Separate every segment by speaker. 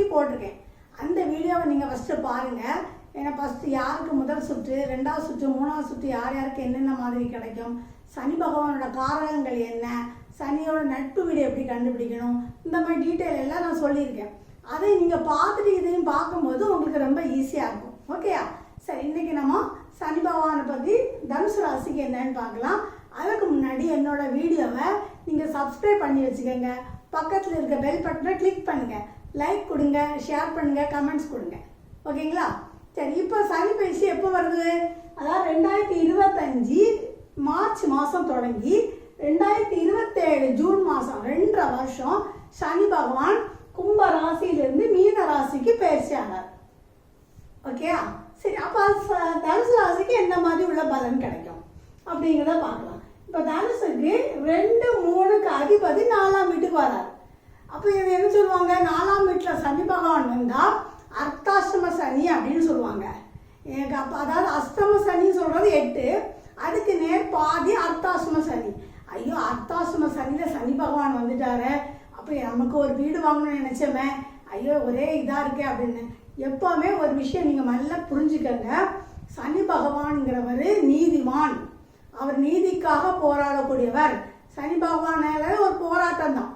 Speaker 1: பற்றி போட்டிருக்கேன். அந்த வீடியோவை நீங்கள் ஃபஸ்ட்டு பாருங்கள் ஏன்னா ஃபஸ்ட்டு யாருக்கு முதல் சுற்று ரெண்டாவது சுற்று மூணாவது சுற்று யார் யாருக்கு என்னென்ன மாதிரி கிடைக்கும் சனி பகவானோட காரகங்கள் என்ன சனியோட நட்பு வீடு எப்படி கண்டுபிடிக்கணும் இந்த மாதிரி டீட்டெயில் எல்லாம் நான் சொல்லியிருக்கேன். அதை நீங்கள் பார்த்துட்டு இதையும் பார்க்கும்போது உங்களுக்கு ரொம்ப ஈஸியாக இருக்கும். ஓகேயா சரி இன்றைக்கி நம்ம சனி பகவானை பற்றி தனுசு ராசிக்கு என்னன்னு பார்க்கலாம். அதுக்கு முன்னாடி என்னோட வீடியோவை நீங்கள் சப்ஸ்கிரைப் பண்ணி வச்சுக்கோங்க. பக்கத்தில் இருக்க பெல் பட்டனை கிளிக் பண்ணுங்கள் லைக் கொடுங்க ஷேர் பண்ணுங்க கமெண்ட்ஸ் கொடுங்க. ஓகேங்களா சரி இப்போ சனி பயிற்சி எப்போ வருது? அதாவது ரெண்டாயிரத்தி இருபத்தஞ்சி மார்ச் மாதம் தொடங்கி ரெண்டாயிரத்தி இருபத்தேழு ஜூன் மாதம் ரெண்டரை வருஷம் சனி பகவான் கும்ப ராசியிலிருந்து மீன ராசிக்கு பயிற்சி ஆனார். ஓகேயா சரி அப்போ ச- தனுசு ராசிக்கு என்ன மாதிரி உள்ள பலன் கிடைக்கும்? அப்படிங்கிறத பார்க்கலாம். இப்போ தனுசுக்கு ரெண்டு மூணுக்கு அதிபதி நாலாம் வீட்டுக்கு வரார். அப்போ இது என்ன சொல்லுவாங்க? நாலாம் வீட்டில் சனி பகவான் வந்தால் அர்த்தாஷ்டம சனி அப்படின்னு சொல்லுவாங்க. எனக்கு அப்போ அதாவது அஷ்டம சனின்னு சொல்கிறது எட்டு அதுக்கு நேர் பாதி அர்த்தாஷ்டம சனி. ஐயோ அர்த்தாஷ்டம சனியில் சனி பகவான் வந்துட்டாரு. அப்போ நமக்கு ஒரு வீடு வாங்கணும்னு நினச்சோமே. ஐயோ ஒரே இதாக இருக்கே அப்படின்னு. எப்போவுமே ஒரு விஷயம் நீங்கள் நல்லா புரிஞ்சுக்கங்க. சனி பகவான்ங்கிறவர் நீதிமான். அவர் நீதிக்காக போராடக்கூடியவர். சனி பகவானால ஒரு போராட்டம் தான்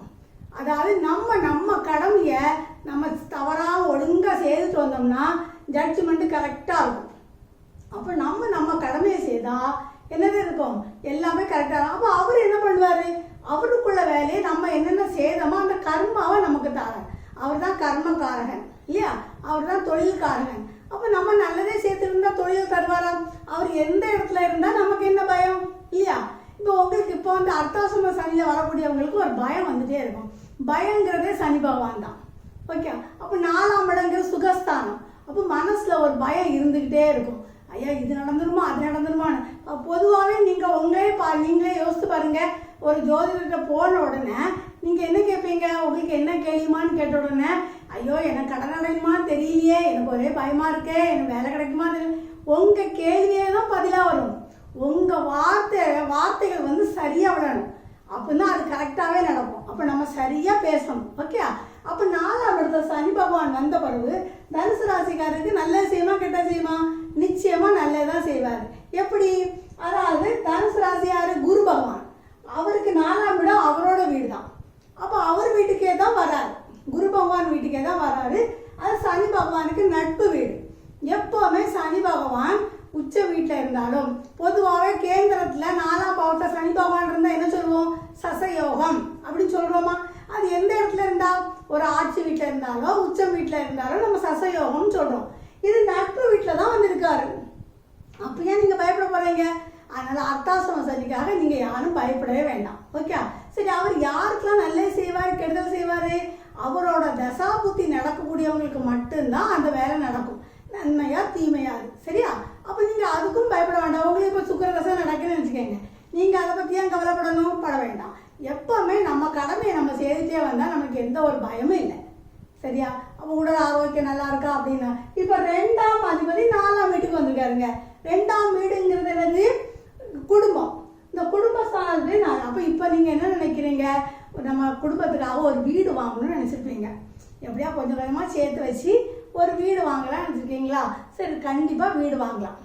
Speaker 1: அதாவது நம்ம நம்ம கடமையை நம்ம தவறாக ஒழுங்காக செய்துட்டு வந்தோம்னா ஜட்ஜ்மெண்ட்டு கரெக்டாக இருக்கும். அப்போ நம்ம நம்ம கடமையை செய்தால் என்னது இருக்கும்? எல்லாமே கரெக்டாக இருக்கும். அப்போ அவர் என்ன பண்ணுவார்? அவருக்குள்ள வேலையை நம்ம என்னென்ன செய்தோமோ அந்த கர்மாவை நமக்கு தாரார் அவர் தான் கர்மக்காரகன் இல்லையா? அவர் தான் தொழில்காரகன். அப்போ நம்ம நல்லதே சேர்த்துருந்தா தொழில் தருவாராம் அவர் எந்த இடத்துல இருந்தால் நமக்கு என்ன பயம்? இல்லையா? இப்போ உங்களுக்கு இப்போ வந்து அர்த்தாசிரம சனியில் வரக்கூடியவங்களுக்கு ஒரு பயம் வந்துகிட்டே இருக்கும். பயங்கிறதே சனி பகவான் தான். ஓகே அப்போ நாலாம் இடங்கிறது சுகஸ்தானம். அப்போ மனசில் ஒரு பயம் இருந்துக்கிட்டே இருக்கும். ஐயா இது நடந்துருமா அது நடந்துருமான்னு. பொதுவாகவே நீங்கள் உங்களே பா நீங்களே யோசித்து பாருங்க. ஒரு ஜோதிடர்கிட்ட போன உடனே நீங்கள் என்ன கேட்பீங்க உங்களுக்கு என்ன கேள்விமான்னு கேட்ட உடனே ஐயோ எனக்கு கடன் அடையுமான்னு தெரியலையே எனக்கு ஒரே பயமாக இருக்கே எனக்கு வேலை கிடைக்குமா தெரியல. உங்கள் கேள்வியே தான் பதிலாக வரும். உங்கள் வார்த்தை வார்த்தைகள் வந்து சரியாக விடணும் அப்பதான் அது கரெக்டாகவே நடக்கும். அப்போ நம்ம சரியாக பேசணும். ஓகே அப்போ நாலாம் இடத்துல சனி பகவான் வந்த பிறகு தனுசு ராசிக்காரருக்கு நல்ல செய்யுமா கெட்ட செய்யுமா? நிச்சயமாக நல்லதான் செய்வார். எப்படி? அதாவது தனுசு ராசி குரு பகவான். அவருக்கு நாலாம் இடம் அவரோட வீடு தான் அப்போ அவர் வீட்டுக்கே தான் வராரு. குரு பகவான் வீட்டுக்கே தான் வராரு. அது சனி பகவானுக்கு நட்பு வீடு. எப்போவுமே சனி பகவான் உச்ச வீட்டில் இருந்தாலும் பொதுவாகவே கேந்திரத்தில் நாலாம் பாவத்தை சனி பகவான் சசயோகம் அப்படின்னு சொல்கிறோமா அது எந்த இடத்துல இருந்தா? ஒரு ஆட்சி வீட்டில் இருந்தாலோ உச்சம் வீட்டில் இருந்தாலோ நம்ம சசயோகம்னு சொல்கிறோம் இது நட்பு வீட்டில் தான் வந்திருக்காரு. அப்போ ஏன் நீங்கள் பயப்பட போகிறீங்க அதனால் அர்த்தாசிரம சனிக்காக நீங்கள் யாரும் பயப்படவே வேண்டாம். ஓகே? சரி அவர் யாருக்கெல்லாம் நல்லது செய்வார் கெடுதல் செய்வார்? அவரோட தசா புத்தி நடக்கக்கூடியவங்களுக்கு மட்டும்தான் அந்த வேலை நடக்கும். நன்மையா தீமையா சரியா? அப்போ நீங்கள் அதுக்கும் பயப்பட வேண்டாம். உங்களுக்கு இப்போ சுக்கர தசை நடக்குதுன்னு வச்சுக்கோங்க. நீங்கள் அதை பற்றியும் கவலைப்படணும்? பட வேண்டாம். எப்போவுமே நம்ம கடமையை நம்ம செய்துட்டே வந்தால் நமக்கு எந்த ஒரு பயமும் இல்லை. சரியா? அப்போ உடல் ஆரோக்கியம் நல்லா இருக்கா அப்படின்னா இப்போ ரெண்டாம் அதிபதி நாலாம் வீட்டுக்கு வந்திருக்காருங்க. ரெண்டாம் வீடுங்கிறது என்னது? குடும்பம். இந்த குடும்பஸ்தானத்து நான் அப்போ இப்போ நீங்கள் என்ன நினைக்கிறீங்க? நம்ம குடும்பத்துக்காக ஒரு வீடு வாங்கணும்னு நினச்சிருப்பீங்க. எப்படியா கொஞ்சம் கொஞ்சமாக சேர்த்து வச்சு ஒரு வீடு வாங்கலாம்னு நினச்சிருக்கீங்களா சரி கண்டிப்பாக வீடு வாங்கலாம்.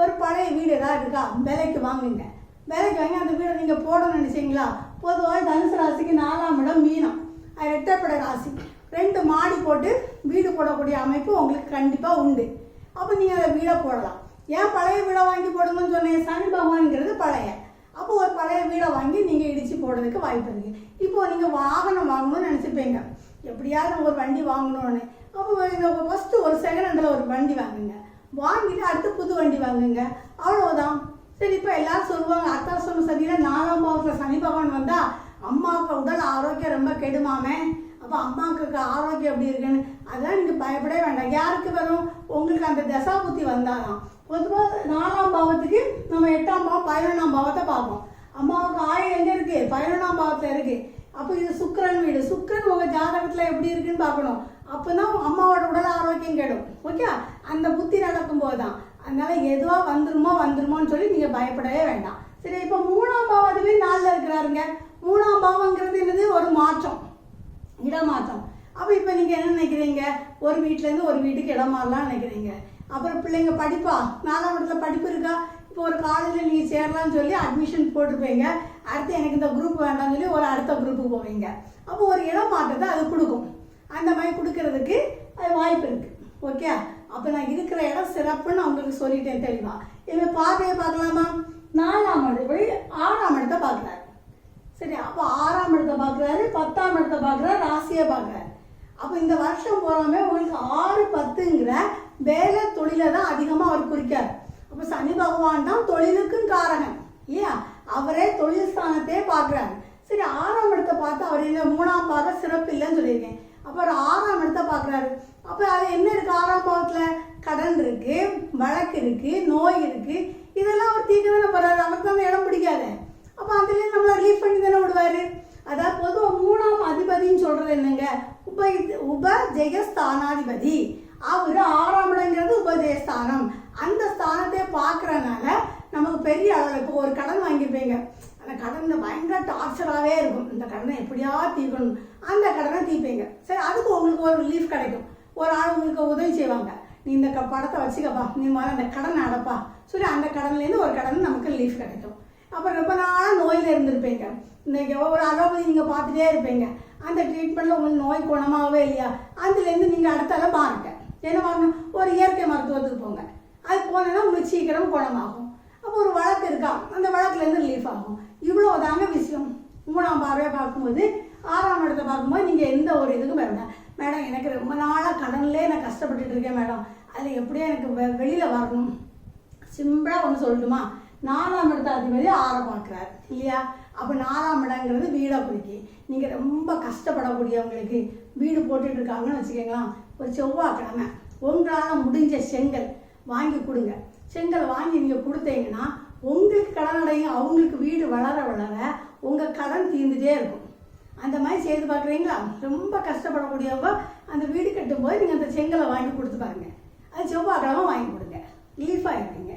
Speaker 1: ஒரு பழைய வீடு ஏதாவது இருக்கா? விலைக்கு வாங்குங்க. விலைக்கு வாங்கி அந்த வீடை நீங்கள் போடணும்னு நினச்சிங்களா? பொதுவாக தனுசு ராசிக்கு நாலாம் இடம் மீனம். அது ரெட்டப்படை ராசி. ரெண்டு மாடி போட்டு வீடு போடக்கூடிய அமைப்பு உங்களுக்கு கண்டிப்பாக உண்டு. அப்போ நீங்கள் அதை வீடை போடலாம். ஏன் பழைய வீடை வாங்கி போடுங்கன்னு சொன்னேன்? சனி பகவான்ங்கிறது பழைய. அப்போ ஒரு பழைய வீடை வாங்கி நீங்கள் இடித்து போடுறதுக்கு வாய்ப்பு இருக்குது இப்போது நீங்கள் வாகனம் வாங்கணும்னு நினச்சிப்பீங்க எப்படியாவது ஒரு வண்டி வாங்கணும்னு. அப்போ ஃபஸ்ட்டு ஒரு செகண்ட் ஹேண்டில் ஒரு வண்டி வாங்குங்க. வாங்கிட்டு அடுத்து புது வண்டி வாங்குங்க. அவ்வளோதான் சரி இப்போ எல்லாரும் சொல்லுவாங்க அத்தாசம் சதியில் நாலாம் பாவத்தில் சனி பகவான் வந்தால் அம்மாவுக்கு உடல் ஆரோக்கியம் ரொம்ப கெடுமாமே அப்போ அம்மாவுக்கு ஆரோக்கியம் எப்படி இருக்குன்னு அதெல்லாம் நீங்கள் பயப்படவே வேண்டாம். யாருக்கு வரும்? உங்களுக்கு அந்த தசா புத்தி வந்தாதான். பொதுவாக நாலாம் பாவத்துக்கு நம்ம எட்டாம் பாவம் பதினொன்றாம் பாவத்தை பார்ப்போம். அம்மாவுக்கு ஆயுள் எங்கே இருக்குது பதினொன்றாம் பாவத்தில் இருக்குது அப்போ இது சுக்கிரன் வீடு. சுக்கிரன் உங்கள் ஜாதகத்தில் எப்படி இருக்குன்னு பார்க்கணும். அப்போ தான் அம்மாவோட உடல் ஆரோக்கியம் கெடும். ஓகே அந்த புத்தி நடக்கும்போது தான் அதனால் எதுவாக வந்துருமோ வந்துருமோன்னு சொல்லி நீங்கள் பயப்படவே வேண்டாம். சரி இப்போ மூணாம் பாவாதிபதி நாளில் இருக்கிறாருங்க. மூணாம் பாவங்கிறது என்னது? ஒரு மாற்றம். இடமாற்றம். அப்போ இப்போ நீங்கள் என்ன நினைக்கிறீங்க? ஒரு வீட்டிலேருந்து ஒரு வீட்டுக்கு இடம் நினைக்கிறீங்க. அப்புறம் பிள்ளைங்க படிப்பா? நாலாம் இடத்துல படிப்பு இருக்கா? இப்போ ஒரு காலேஜில் நீங்கள் சேரலாம்னு சொல்லி அட்மிஷன் போட்டிருப்பீங்க. அடுத்து எனக்கு இந்த குரூப் வேண்டாம்னு சொல்லி ஒரு அடுத்த குரூப்புக்கு போவீங்க. அப்போ ஒரு இடம் மாற்றத்தை அது கொடுக்கும். அந்த மாதிரி கொடுக்கறதுக்கு அது வாய்ப்பு இருக்குது ஓகே அப்போ நான் இருக்கிற இடம் சிறப்புன்னு அவங்களுக்கு சொல்லிட்டேன் தெளிவாக இவன் பார்வையை பார்க்கலாமா? நாலாம் இடத்துல ஆறாம் இடத்தை பார்க்குறாரு. சரி அப்போ ஆறாம் இடத்தை பார்க்குறாரு பத்தாம் இடத்தை பார்க்குறாரு ராசியை பார்க்குறாரு. அப்போ இந்த வருஷம் போகாமே உங்களுக்கு ஆறு பத்துங்கிற வேலை தொழிலை தான் அதிகமாக அவர் குறிக்கார். அப்போ சனி பகவான் தான் தொழிலுக்கும் காரணம். இல்லையா? அவரே தொழில் ஸ்தானத்தையே பார்க்குறாரு. சரி ஆறாம் இடத்தை பார்த்து அவர் இல்லை மூணாம் பாக சிறப்பு இல்லைன்னு சொல்லியிருக்கேன். அப்போ ஆறாம் இடத்த பார்க்குறாரு. அப்போ அது என்ன இருக்குது ஆறாம் பாவத்தில் கடன் இருக்குது வழக்கு இருக்குது நோய் இருக்குது இதெல்லாம் அவர் தீர்க்க தானே போறாரு. அவருக்கு தான் அந்த இடம் பிடிக்காது. அப்போ அதுலேயும் நம்மளை ரிலீஃப் பண்ணி தானே விடுவார். அதாவது பொதுவாக மூணாம் அதிபதின்னு சொல்கிறது என்னங்க? உப உப ஜெயஸ்தானாதிபதி அவர் ஆறாம் இடங்கிறது உபஜெயஸ்தானம். அந்த ஸ்தானத்தை பார்க்குறனால நமக்கு பெரிய அளவில் இப்போ ஒரு கடன் வாங்கியிருப்பீங்க. அந்த கடனில் பயங்கர டார்ச்சராகவே இருக்கும். இந்த கடனை எப்படியா தீர்க்கணும்? அந்த கடனை தீர்ப்பீங்க. சரி அதுக்கு உங்களுக்கு ஒரு ரிலீஃப் கிடைக்கும். ஒரு ஆள் உங்களுக்கு உதவி செய்வாங்க. நீ இந்த க- படத்தை வச்சுக்கப்பா. நீ முதல்ல அந்த கடனை அடைப்பா. சொல்லி அந்த கடன்லேருந்து ஒரு கடன் நமக்கு ரிலீஃப் கிடைக்கும். அப்புறம் ரொம்ப நாளாக நோயில் இருந்திருப்பீங்க. இன்றைக்கி ஒவ்வொரு அலோபதி நீங்கள் பார்த்துட்டே இருப்பீங்க. அந்த ட்ரீட்மெண்ட்டில் உங்களுக்கு நோய் குணமாகவே இல்லையா? அதுலேருந்து நீங்கள் அடுத்தால பாருங்க என்ன பண்ணணும் ஒரு இயற்கை மருத்துவத்துக்கு போங்க. அது போனேன்னா உங்களுக்கு சீக்கிரம் குணமாகும். அப்போ ஒரு வழக்கு இருக்கா? அந்த வழக்குலேருந்து ரிலீஃப் ஆகும். இவ்வளோ தாங்க விஷயம். மூணாம் பார்வையை பார்க்கும்போது ஆறாம் இடத்தை பார்க்கும்போது நீங்கள் எந்த ஒரு இதுக்கும் வேண்டாம். மேடம் எனக்கு ரொம்ப நாளாக கடன்லேயே நான் கஷ்டப்பட்டுட்டு இருக்கேன் மேடம். அதில் எப்படியோ எனக்கு வெ வெளியில் வரணும். சிம்பிளாக ஒன்று சொல்லட்டுமா? நாலாம் இடத்த அதிபதி ஆற பார்க்குறாரு இல்லையா? அப்போ நாலாம் இடங்கிறது வீடை குறிக்கி நீங்கள் ரொம்ப கஷ்டப்படக்கூடியவங்களுக்கு வீடு போட்டுட்டு இருக்காங்கன்னு வச்சுக்கோங்களேன். ஒரு செவ்வாய்க்கிழமை உங்களால் முடிஞ்ச செங்கல் வாங்கி கொடுங்க. செங்கல் வாங்கி நீங்கள் கொடுத்தீங்கன்னா உங்களுக்கு கடன் அடையும் அவங்களுக்கு வீடு வளர வளர உங்கள் கடன் தீர்ந்துட்டே இருக்கும். அந்த மாதிரி செய்து பார்க்குறீங்களா? ரொம்ப கஷ்டப்படக்கூடியவங்க அந்த வீடு கட்டும்போது நீங்கள் அந்த செங்கலை வாங்கி கொடுத்து பாருங்க. அது செவ்வாய்க்கிழமை வாங்கி கொடுங்க. ரிலீஃபாக இருப்பீங்க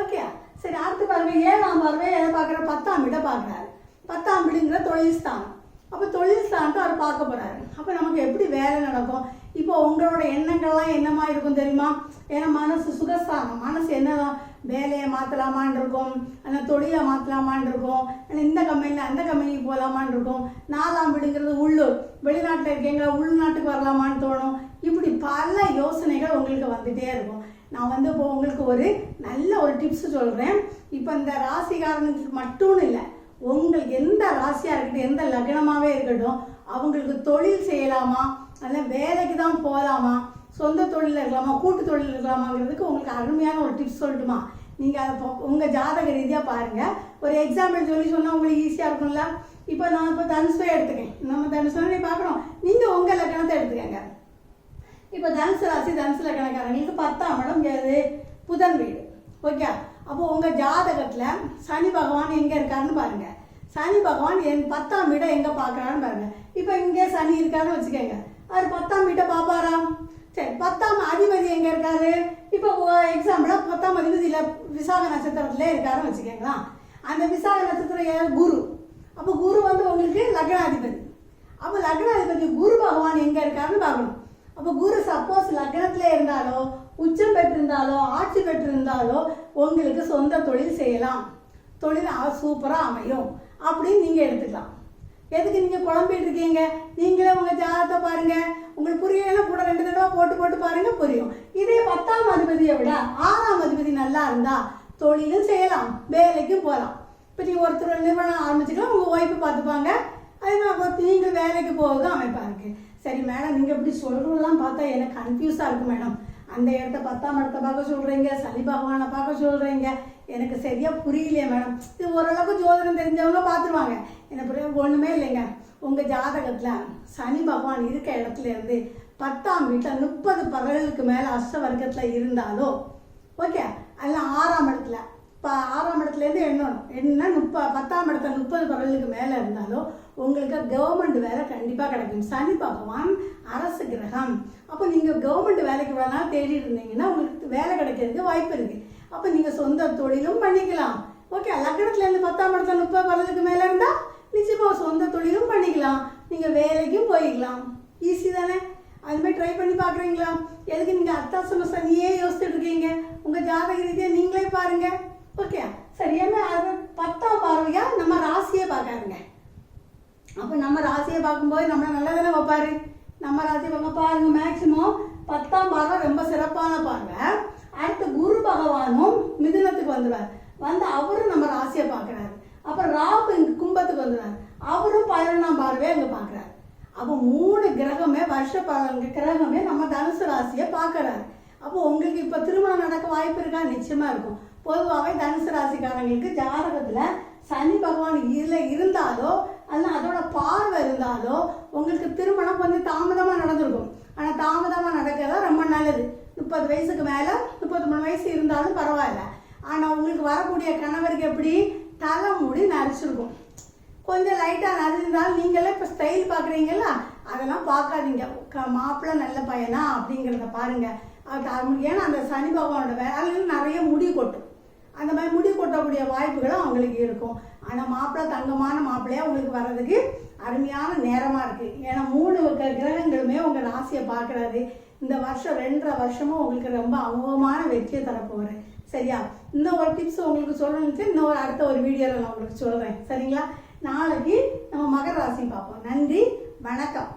Speaker 1: ஓகே சரி அடுத்து பாருங்க ஏழாம் பார்வை எதை பார்க்குற பத்தாம் வீடை பார்க்குறாரு. பத்தாம் வீடுங்கிற தொழில் ஸ்தானம். அப்போ தொழில் ஸ்தானத்தை அவர் பார்க்க போகிறாரு அப்போ நமக்கு எப்படி வேலை நடக்கும்? இப்போ உங்களோட எண்ணங்கள்லாம் என்னமா இருக்கும் தெரியுமா? ஏன்னா மனசு சுகஸ்தானம். மனசு என்னதான் வேலையை மாற்றலாமான் இருக்கும். அந்த தொழிலை மாற்றலாமான் இருக்கும். ஆனால் இந்த கம்பெனியில் அந்த கம்பெனிக்கு போகலாமான் இருக்கும். நாலாம் வீடுங்கிறது உள்ளூர். வெளிநாட்டில் இருக்கீங்களா? உள்நாட்டுக்கு வரலாமான்னு தோணும். இப்படி பல யோசனைகள் உங்களுக்கு வந்துகிட்டே இருக்கும். நான் வந்து இப்போ உங்களுக்கு ஒரு நல்ல ஒரு டிப்ஸ் சொல்கிறேன் இப்போ இந்த ராசிகாரனுக்கு மட்டும் இல்லை உங்களுக்கு எந்த ராசியாக இருக்கட்டும் எந்த லக்னமாகவே இருக்கட்டும் அவங்களுக்கு தொழில் செய்யலாமா? அதனால் வேலைக்கு தான் போகலாமா சொந்த தொழில் இருக்கலாமா? கூட்டு தொழில் இருக்கலாமாங்கிறதுக்கு உங்களுக்கு அருமையான ஒரு டிப்ஸ் சொல்லட்டுமா? நீங்கள் அதை உங்கள் ஜாதக ரீதியாக பாருங்கள் ஒரு எக்ஸாம்பிள் சொல்லி சொன்னால் உங்களுக்கு ஈஸியாக இருக்கும்ல? இப்போ நான் இப்போ தனுஷை எடுத்துக்கேன். நம்ம தனுஷனை பார்க்குறோம் நீங்கள் உங்கள் லக்கணத்தை எடுத்துக்கங்க. இப்போ தனுசு ராசி தனுசு லக்கணக்காரங்களுக்கு பத்தாம் இடம் எது? புதன் வீடு. ஓகே? அப்போ உங்கள் ஜாதகத்தில் சனி பகவான் எங்கே இருக்காருன்னு பாருங்கள் சனி பகவான் என் பத்தாம் இடம் எங்கே பார்க்குறான்னு பாருங்கள் இப்போ இங்கே சனி இருக்காருன்னு வச்சுக்கோங்க. அவர் பத்தாம் வீட்டை பார்ப்பாரா சரி பத்தாம் அதிபதி எங்கே இருக்காரு? இப்போ எக்ஸாம்பிளாக பத்தாம் அதிபதியில் விசாக நட்சத்திரத்துல இருக்காருன்னு வச்சுக்கோங்களேன். அந்த விசாக நட்சத்திரம் யார்? குரு. அப்போ குரு வந்து உங்களுக்கு லக்னாதிபதி. அப்போ லக்னாதிபதி குரு பகவான் எங்கே இருக்காருன்னு பார்க்கணும். அப்போ குரு சப்போஸ் லக்னத்துல இருந்தாலோ உச்சம் பெற்றிருந்தாலோ ஆட்சி பெற்றிருந்தாலோ உங்களுக்கு சொந்த தொழில் செய்யலாம். தொழில் சூப்பராக அமையும். அப்படின்னு நீங்கள் எடுத்துக்கலாம். எதுக்கு நீங்கள் குழம்பிட்டு இருக்கீங்க நீங்களே உங்கள் ஜாதகத்தை பாருங்கள் உங்களுக்கு புரியலைன்னா கூட ரெண்டு தடவை போட்டு போட்டு பாருங்கள் புரியும். இதே பத்தாம் அதிபதியை விட ஆறாம் அதிபதி நல்லா இருந்தால் தொழிலும் செய்யலாம் வேலைக்கும் போகலாம். இப்போ நீங்கள் ஒருத்தர் நிறுவனம் ஆரம்பிச்சுக்கலாம் உங்கள் ஒய்ஃபு பார்த்துப்பாங்க. அதே மாதிரி நீங்கள் வேலைக்கு போகிறதும் அமைப்பாக சரி மேடம் நீங்கள் இப்படி சொல்கிறதெல்லாம் பார்த்தா எனக்கு கன்ஃபியூஸாக இருக்கும் மேடம் அந்த இடத்த பத்தாம் இடத்த பார்க்க சொல்கிறீங்க சனி பகவானை பார்க்க சொல்கிறீங்க எனக்கு சரியாக புரியலையே மேடம் இது ஓரளவுக்கு ஜோதிடம் தெரிஞ்சவங்க பார்த்துருவாங்க. என்ன புரியும் ஒன்றுமே இல்லைங்க. உங்கள் ஜாதகத்தில் சனி பகவான் இருக்க இடத்துல இருந்து பத்தாம் வீட்டில் முப்பது பகல்களுக்கு மேலே அஷ்ட வர்க்கத்தில் இருந்தாலோ ஓகே அதில் ஆறாம் இடத்துல. இப்போ ஆறாம் இடத்துலேருந்து எண்ணணும் என்ன முப்ப பத்தாம் இடத்துல முப்பது பகலுக்கு மேலே இருந்தாலும் உங்களுக்கு கவர்மெண்ட் வேலை கண்டிப்பாக கிடைக்கும். சனி பகவான் அரசு கிரகம். அப்போ நீங்கள் கவர்மெண்ட் வேலைக்கு வேணாலும் தேடிட்டு இருந்தீங்கன்னா உங்களுக்கு வேலை கிடைக்கிறதுக்கு வாய்ப்பு இருக்குது அப்போ நீங்கள் சொந்த தொழிலும் பண்ணிக்கலாம். ஓகே லக்னத்துலேருந்து பத்தாம் இடத்துல முப்பது பகலுக்கு மேலே இருந்தால் நிச்சயமாக சொந்த தொழிலும் பண்ணிக்கலாம். நீங்கள் வேலைக்கும் போய்க்கலாம். ஈஸி தானே? அதுமாதிரி ட்ரை பண்ணி பார்க்குறீங்களா? எதுக்கு நீங்கள் அத்தாசம சனியே யோசிச்சுட்டு இருக்கீங்க? உங்கள் ஜாதக ரீதியாக நீங்களே பாருங்க. ஓகே சரியான அது பத்தாம் பார்வையாக நம்ம ராசியை பார்க்காருங்க அப்போ நம்ம ராசியை பார்க்கும்போது நம்மளை நல்லா தானே வைப்பார்? நம்ம ராசியை பார்க்க பாருங்கள் மேக்சிமம் பத்தாம் பார்வை ரொம்ப சிறப்பான பார்வை. அடுத்து குரு பகவானும் மிதுனத்துக்கு வந்துடுவார். வந்து அவரும் நம்ம ராசியை பார்க்குறாரு. அப்புறம் ராகு இங்க கும்பத்துக்கு வந்துடுறாரு. அவரும் பதினொன்றாம் பார்வையை அங்கே பார்க்குறாரு அப்போ மூணு கிரகமே வருஷ பலன் கிரகமே நம்ம தனுசு ராசியை பார்க்குறாரு அப்போ உங்களுக்கு இப்போ திருமணம் நடக்க வாய்ப்பு இருக்கா? நிச்சயமாக இருக்கும். பொதுவாகவே தனுசு ராசிக்காரங்களுக்கு ஜாதகத்தில் சனி பகவான் இதில் இருந்தாலோ அல்ல அதோட பார்வை இருந்தாலோ உங்களுக்கு திருமணம் கொஞ்சம் தாமதமாக நடந்திருக்கும். ஆனால் தாமதமாக நடக்கிறதா ரொம்ப நல்லது. முப்பது வயசுக்கு மேலே முப்பத்தி மூணு வயசு இருந்தாலும் பரவாயில்ல. ஆனால் உங்களுக்கு வரக்கூடிய கணவருக்கு எப்படி? தலை கொஞ்சம் லைட்டாக நரைஞ்சிருந்தாலும் நீங்களே இப்போ ஸ்டைல் பார்க்குறீங்களா அதெல்லாம் பார்க்காதீங்க. க- மாப்பிள்ளை நல்ல பையனா அப்படிங்கிறத பாருங்கள் அது ஏன்னா அந்த சனி பகவானோட வேலையில் நிறைய முடி கொட்டும். அந்த மாதிரி முடி கொட்டக்கூடிய வாய்ப்புகளும் அவங்களுக்கு இருக்கும். ஆனால் மாப்பிள்ளை தங்கமான மாப்பிள்ளையா உங்களுக்கு வர்றதுக்கு அருமையான நேரமாக இருக்குது ஏன்னா மூணு கிரகங்களுமே உங்கள் ராசியை பார்க்குறாரு. இந்த வருஷம் ரெண்டரை வருஷமும் உங்களுக்கு ரொம்ப அமோகமான வெற்றியை தரப்போகிறேன் சரியா? இன்னும் ஒரு டிப்ஸ் உங்களுக்கு சொல்லணும்னு இன்னும் ஒரு அடுத்த ஒரு வீடியோவில் நான் உங்களுக்கு சொல்கிறேன் சரிங்களா? நாளைக்கு நம்ம மகர ராசி பார்ப்போம். நன்றி வணக்கம்.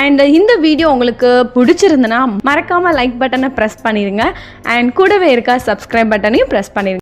Speaker 2: அண்ட் இந்த வீடியோ உங்களுக்கு பிடிச்சிருந்துன்னா மறக்காமல் லைக் பட்டனை ப்ரெஸ் பண்ணிடுங்க அண்ட் கூடவே இருக்க சப்ஸ்கிரைப் பட்டனையும் ப்ரெஸ் பண்ணிடுங்க